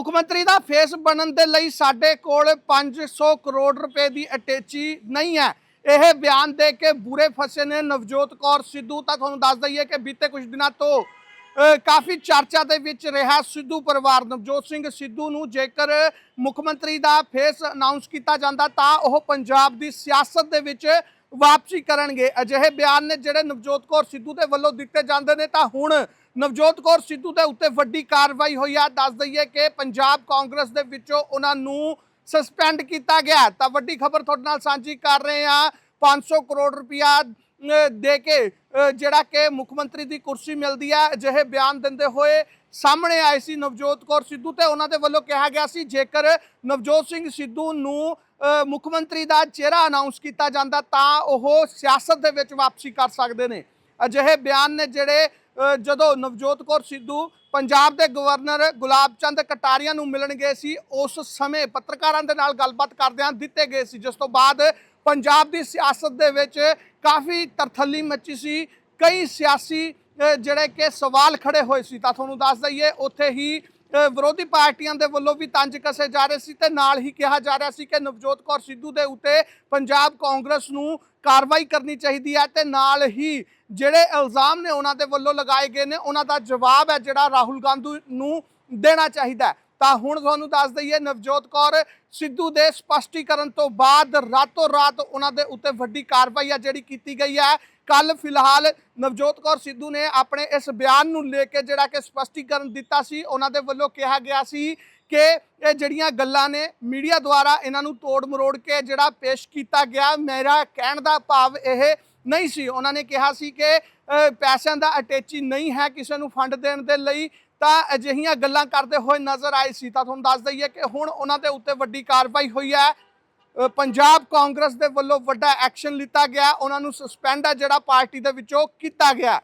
ਮੁੱਖ ਮੰਤਰੀ ਦਾ ਫੇਸ ਬਣਨ ਦੇ ਲਈ ਸਾਡੇ ਕੋਲ 500 ਕਰੋੜ ਰੁਪਏ ਦੀ ਅਟੇਚੀ ਨਹੀਂ ਹੈ। ਇਹ ਬਿਆਨ ਦੇ ਕੇ ਬੁਰੇ ਫਸੇ ਨੇ ਨਵਜੋਤ ਕੌਰ ਸਿੱਧੂ। ਤਾਂ ਤੁਹਾਨੂੰ ਦੱਸ ਦਈਏ ਕਿ ਬੀਤੇ ਕੁਝ ਦਿਨਾਂ ਤੋਂ ਕਾਫੀ ਚਰਚਾ ਦੇ ਵਿੱਚ ਰਿਹਾ ਸਿੱਧੂ ਪਰਿਵਾਰ। ਨਵਜੋਤ ਸਿੰਘ ਸਿੱਧੂ ਨੂੰ ਜੇਕਰ ਮੁੱਖ ਮੰਤਰੀ ਦਾ ਫੇਸ ਅਨਾਉਂਸ ਕੀਤਾ ਜਾਂਦਾ, ਤਾਂ ਉਹ ਪੰਜਾਬ ਦੀ ਸਿਆਸਤ ਦੇ ਵਿੱਚ ਵਾਪਸੀ ਕਰਨਗੇ। ਅਜਿਹੇ ਬਿਆਨ ਨੇ ਜਿਹੜੇ ਨਵਜੋਤ ਕੌਰ ਸਿੱਧੂ ਦੇ ਵੱਲੋਂ ਦਿੱਤੇ ਜਾਂਦੇ ਨੇ, ਤਾਂ ਹੁਣ ਨਵਜੋਤ ਕੌਰ ਸਿੱਧੂ ਦੇ ਉੱਤੇ ਵੱਡੀ ਕਾਰਵਾਈ ਹੋਈ ਆ। ਦੱਸ ਦਈਏ ਕਿ ਪੰਜਾਬ ਕਾਂਗਰਸ ਦੇ ਵਿੱਚੋਂ ਉਹਨਾਂ ਨੂੰ ਸਸਪੈਂਡ ਕੀਤਾ ਗਿਆ। ਤਾਂ ਵੱਡੀ ਖਬਰ ਤੁਹਾਡੇ ਨਾਲ ਸਾਂਝੀ ਕਰ ਰਹੇ ਆ। 500 ਕਰੋੜ ਰੁਪਇਆ ਦੇ ਕੇ ਜਿਹੜਾ ਕਿ ਮੁੱਖ ਮੰਤਰੀ ਦੀ ਕੁਰਸੀ ਮਿਲਦੀ ਹੈ ਅਜਿਹੇ ਬਿਆਨ ਦਿੰਦੇ ਹੋਏ ਸਾਹਮਣੇ ਆਏ ਸੀ ਨਵਜੋਤ ਕੌਰ ਸਿੱਧੂ ਤੇ ਉਹਨਾਂ ਦੇ ਵੱਲੋਂ ਕਿਹਾ ਗਿਆ ਸੀ, ਜੇਕਰ ਨਵਜੋਤ ਸਿੰਘ ਸਿੱਧੂ ਨੂੰ ਮੁੱਖ ਮੰਤਰੀ ਦਾ ਚਿਹਰਾ ਅਨਾਉਂਸ ਕੀਤਾ ਜਾਂਦਾ ਤਾਂ ਉਹ ਸਿਆਸਤ ਦੇ ਵਿੱਚ ਵਾਪਸੀ ਕਰ ਸਕਦੇ ਨੇ। ਅਜਿਹੇ ਬਿਆਨ ਨੇ ਜਿਹੜੇ ਜਦੋਂ ਨਵਜੋਤ ਕੌਰ ਸਿੱਧੂ ਪੰਜਾਬ ਦੇ ਗਵਰਨਰ ਗੁਲਾਬ ਚੰਦ ਕਟਾਰੀਆ ਨੂੰ ਮਿਲਣ ਗਏ ਸੀ, ਉਸ ਸਮੇਂ ਪੱਤਰਕਾਰਾਂ ਦੇ ਨਾਲ ਗੱਲਬਾਤ ਕਰਦਿਆਂ ਦਿੱਤੇ ਗਏ ਸੀ। ਜਿਸ ਤੋਂ ਬਾਅਦ ਪੰਜਾਬ ਦੀ ਸਿਆਸਤ ਦੇ ਵਿੱਚ ਕਾਫੀ ਤਰਥੱਲੀ ਮੱਚੀ ਸੀ। ਕਈ ਸਿਆਸੀ ਜਿਹੜੇ ਕਿ ਸਵਾਲ ਖੜੇ ਹੋਏ ਸੀ। ਤਾਂ ਤੁਹਾਨੂੰ ਦੱਸ ਦਈਏ, ਉੱਥੇ ਹੀ ਵਿਰੋਧੀ ਪਾਰਟੀਆਂ ਦੇ ਵੱਲੋਂ ਵੀ ਤੰਜ ਕਸੇ ਜਾ ਰਹੇ ਸੀ ਤੇ ਨਾਲ ਹੀ ਕਿਹਾ ਜਾ ਰਿਹਾ ਸੀ ਕਿ ਨਵਜੋਤ ਕੌਰ ਸਿੱਧੂ ਦੇ ਉੱਤੇ ਪੰਜਾਬ ਕਾਂਗਰਸ ਨੂੰ ਕਾਰਵਾਈ ਕਰਨੀ ਚਾਹੀਦੀ ਹੈ ਤੇ ਨਾਲ ਹੀ ਜਿਹੜੇ ਇਲਜ਼ਾਮ ਨੇ ਉਹਨਾਂ ਦੇ ਵੱਲੋਂ ਲਗਾਏ ਗਏ ਨੇ, ਉਹਨਾਂ ਦਾ ਜਵਾਬ ਹੈ ਜਿਹੜਾ ਰਾਹੁਲ ਗਾਂਧੀ ਨੂੰ ਦੇਣਾ ਚਾਹੀਦਾ ਤਾਂ ਹੁਣ ਤੁਹਾਨੂੰ ਦੱਸ ਦਈਏ, ਨਵਜੋਤ ਕੌਰ ਸਿੱਧੂ ਦੇ ਸਪਸ਼ਟੀਕਰਨ ਤੋਂ ਬਾਅਦ ਰਾਤੋਂ ਰਾਤ ਉਹਨਾਂ ਦੇ ਉੱਤੇ ਵੱਡੀ ਕਾਰਵਾਈ ਆ ਜਿਹੜੀ ਕੀਤੀ ਗਈ ਹੈ। ਕੱਲ ਫਿਲਹਾਲ ਨਵਜੋਤ ਕੌਰ ਸਿੱਧੂ ਨੇ ਆਪਣੇ ਇਸ ਬਿਆਨ ਨੂੰ ਲੈ ਕੇ ਜਿਹੜਾ ਕਿ ਸਪਸ਼ਟੀਕਰਨ ਦਿੱਤਾ ਸੀ, ਉਹਨਾਂ ਦੇ ਵੱਲੋਂ ਕਿਹਾ ਗਿਆ ਸੀ ਕਿ ਇਹ ਜਿਹੜੀਆਂ ਗੱਲਾਂ ਨੇ ਮੀਡੀਆ ਦੁਆਰਾ ਇਹਨਾਂ ਨੂੰ ਤੋੜ ਮਰੋੜ ਕੇ ਜਿਹੜਾ ਪੇਸ਼ ਕੀਤਾ ਗਿਆ, ਮੇਰਾ ਕਹਿਣ ਦਾ ਭਾਵ ਇਹ ਨਹੀਂ ਸੀ। ਉਹਨਾਂ ਨੇ ਕਿਹਾ ਸੀ ਕਿ ਪੈਸਿਆਂ ਦਾ ਅਟੈਚੀ ਨਹੀਂ ਹੈ ਕਿਸੇ ਨੂੰ ਫੰਡ ਦੇਣ ਦੇ ਲਈ। ਤਾਂ ਅਜਿਹੀਆਂ ਗੱਲਾਂ ਕਰਦੇ ਹੋਏ ਨਜ਼ਰ ਆਏ ਸੀ। ਤਾਂ ਤੁਹਾਨੂੰ ਦੱਸ ਦਈਏ ਕਿ ਹੁਣ ਉਹਨਾਂ ਦੇ ਉੱਤੇ ਵੱਡੀ ਕਾਰਵਾਈ ਹੋਈ ਹੈ। ਪੰਜਾਬ ਕਾਂਗਰਸ ਦੇ ਵੱਲੋਂ ਵੱਡਾ ਐਕਸ਼ਨ ਲਿੱਤਾ ਗਿਆ। ਉਹਨਾਂ ਨੂੰ ਸਸਪੈਂਡ ਹੈ ਜਿਹੜਾ ਪਾਰਟੀ ਦੇ ਵਿੱਚੋਂ ਕੀਤਾ ਗਿਆ।